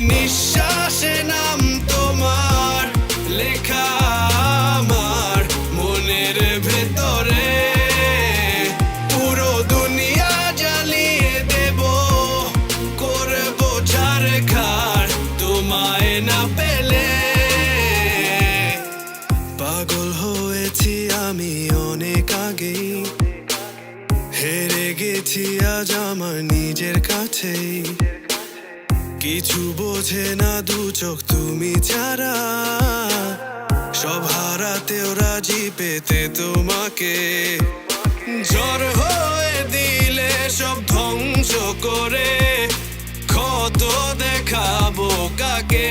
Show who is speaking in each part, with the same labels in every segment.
Speaker 1: নিঃশ্বাসে গেছি আজ আমার নিজের কাছেই কিছু বোঝে না দু চোখ তুমি ছাড়া। সব হারাতেও রাজি পেতে তোমাকে। জ্বর হয়ে দিলে সব ধ্বংস করে। ক্ষত দেখাবো কাকে?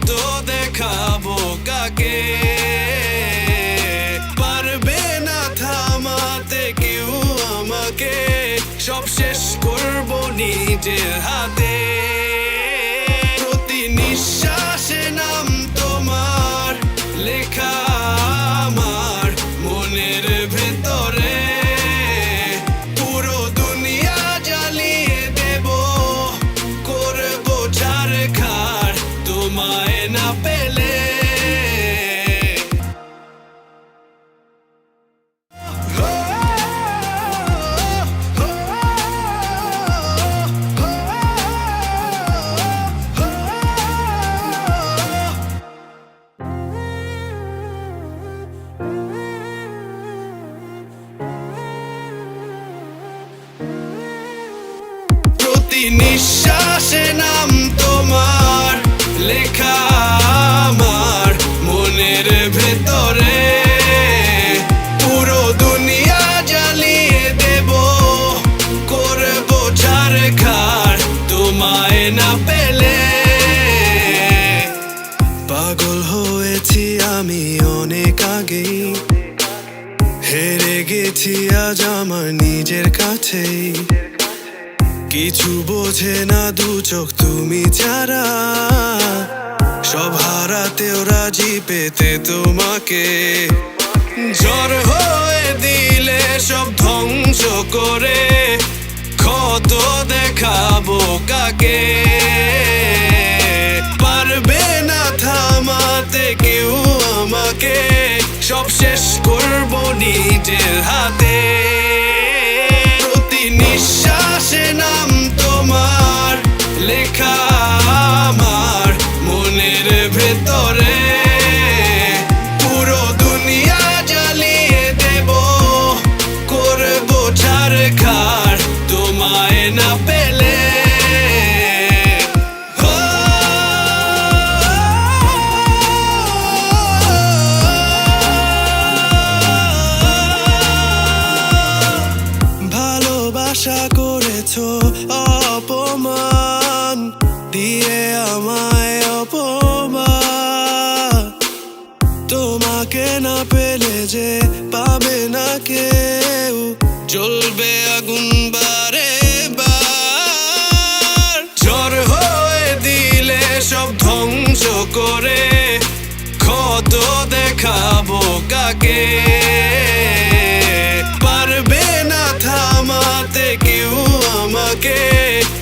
Speaker 1: ক্ষত দেখাবো কাকে? পারবে না থামাতে কেউ আমাকে। সব শেষ করব নিজের হাতে। পেলে প্রতি নিঃশ্বাসে নাম তোমার লেখা তোমায় না পেলে। পাগল হয়েছি আমি অনেক আগেই। হেরে গেছি আজ আমার নিজের কাছেই। কিছু বোঝে না দু চোখ তুমি ছাড়া। সব হারাতেও রাজি পেতে তোমাকে। জ্বর হয়ে দিলে সব ধ্বংস করে। ক্ষত দেখাবো কাকে? পারবে না থামাতে কেউ আমাকে। সব শেষ করব নিজের হাতে। প্রতি নিঃশ্বাসে নাম তোমার, লেখা আমার মনের ভেতরে। ভালোবাসা করেছ অপমান, দিয়ে আমায় অপমান। তোমাকে না পেলে যে পাবে না কেউ, জ্বলবে আগুন বারে বার। ঝড় হয়ে দিলে সব ধ্বংস করে, ক্ষত দেখাবো কাকে?